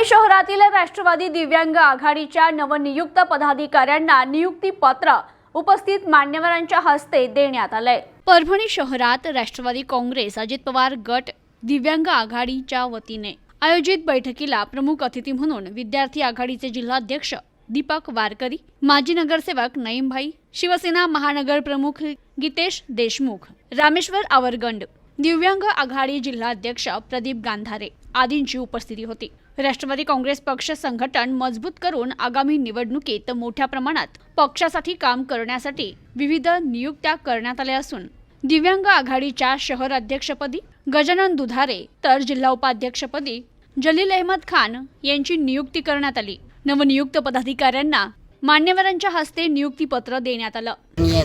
पुणे शहरातील राष्ट्रवादी दिव्यांग आघाडीच्या नवनियुक्त पदाधिकाऱ्यांना नियुक्ती पत्र उपस्थित मान्यवरांच्या हस्ते देण्यात आलंय. परभणी शहरात राष्ट्रवादी काँग्रेस अजित पवार गट दिव्यांग आघाडीच्या वतीने आयोजित बैठकीला प्रमुख अतिथी म्हणून विद्यार्थी आघाडीचे जिल्हाध्यक्ष दीपक वारकरी माजी नगरसेवक नईमभाई शिवसेना महानगर प्रमुख गीतेश देशमुख रामेश्वर आवरगंड दिव्यांग आघाडी जिल्हाध्यक्ष प्रदीप गांधारे आदींची उपस्थिती होती. राष्ट्रवादी काँग्रेस पक्ष संघटन मजबूत करून आगामी निवडणुकीत मोठ्या प्रमाणात पक्षासाठी काम करण्यासाठी विविध नियुक्त्या करण्यात आल्या असून दिव्यांग आघाडीच्या शहर अध्यक्षपदी गजानन दुधारे तर जिल्हा उपाध्यक्षपदी जलील अहमद खान यांची नियुक्ती करण्यात आली. नवनियुक्त पदाधिकाऱ्यांना मान्यवरांच्या हस्ते नियुक्तीपत्र देण्यात आलं.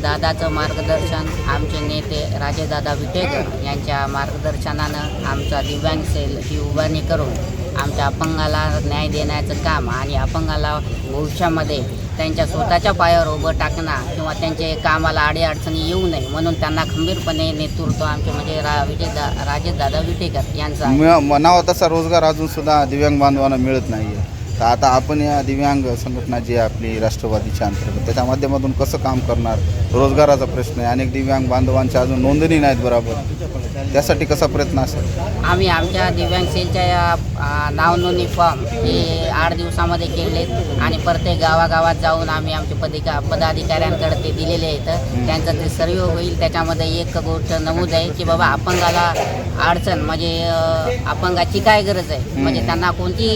दादाचं मार्गदर्शन आमचे नेते राजेदादा विटेकर यांच्या मार्गदर्शनानं आमचा दिव्यांग सेल ही उभारणी करून आमच्या अपंगाला न्याय देण्याचं काम आणि अपंगाला भविष्यामध्ये त्यांच्या स्वतःच्या पायावर उभं टाकणं किंवा त्यांचे कामाला अडीअडचणी येऊ नये म्हणून त्यांना खंबीरपणे नेतृत्व आमचे म्हणजे रा विजयदा राजेशदादा विटेकर यांचं आहे. म- म्हणावा तसा रोजगार अजून सुद्धा दिव्यांग बांधवांना मिळत नाही आहे तर आता आपण या दिव्यांग संघटना जी आहे आपली राष्ट्रवादीच्या अंतर्गत त्याच्या माध्यमातून कसं काम करणार? रोजगाराचा प्रश्न आहे. अनेक दिव्यांग बांधवांच्या अजून नोंदणी नाहीत बरोबर. त्यासाठी कसा प्रयत्न असेल? आम्ही आमच्या दिव्यांग सेलच्या नावनोंदणी फॉर्म हे आठ दिवसामध्ये केलेत आणि प्रत्येक गावागावात जाऊन आम्ही आमचे पदिका पदाधिकाऱ्यांकडे ते दिलेले आहेत. त्यांचं ते सर्व होईल. त्याच्यामध्ये एक गोष्ट नमूद आहे की बाबा अपंगाला अडचण म्हणजे अपंगाची काय गरज आहे? म्हणजे त्यांना कोणती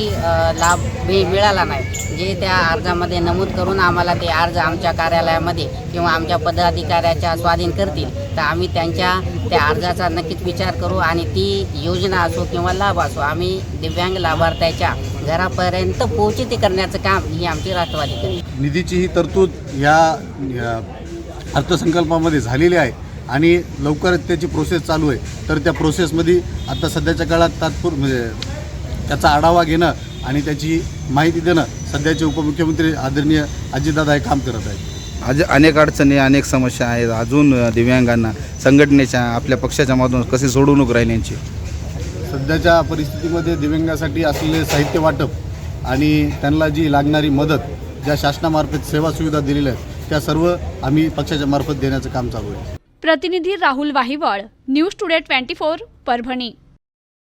लाभ वेळ मिळाला नाही. जे त्या अर्जामध्ये नमूद करून आम्हाला ते अर्ज आमच्या कार्यालयामध्ये किंवा आमच्या पदाधिकाऱ्याच्या स्वाधीन करतील तर आम्ही त्यांच्या त्या अर्जाचा नक्कीच विचार करू आणि ती योजना असो किंवा लाभ असो आम्ही दिव्यांग लाभार्थ्याच्या घरापर्यंत पोहोचित करण्याचं काम ही आमची राष्ट्रवादी करेल निधीची ही तरतूद या अर्थसंकल्पामध्ये झालेली आहे आणि लवकरच त्याची प्रोसेस चालू आहे. तर त्या प्रोसेसमध्ये आता सध्याच्या काळात तात्पूर म्हणजे त्याचा आढावा घेणं आणि त्याची माहिती देणं सध्याचे उपमुख्यमंत्री आदरणीय अजितदादा हे काम करत आहेत. आज अनेक अडचणी अनेक समस्या आहेत. अजून दिव्यांगांना संघटनेच्या आपल्या पक्षाच्या मधून कशी सोडवणूक राहील यांची? सध्याच्या परिस्थितीमध्ये दिव्यांगासाठी असलेले साहित्य वाटप आणि त्यांना जी लागणारी मदत ज्या शासनामार्फत सेवा सुविधा दिलेल्या आहेत त्या सर्व आम्ही पक्षाच्या मार्फत देण्याचं काम चालू आहे. प्रतिनिधी Rahul Wahiwal news today twenty four Parbhani.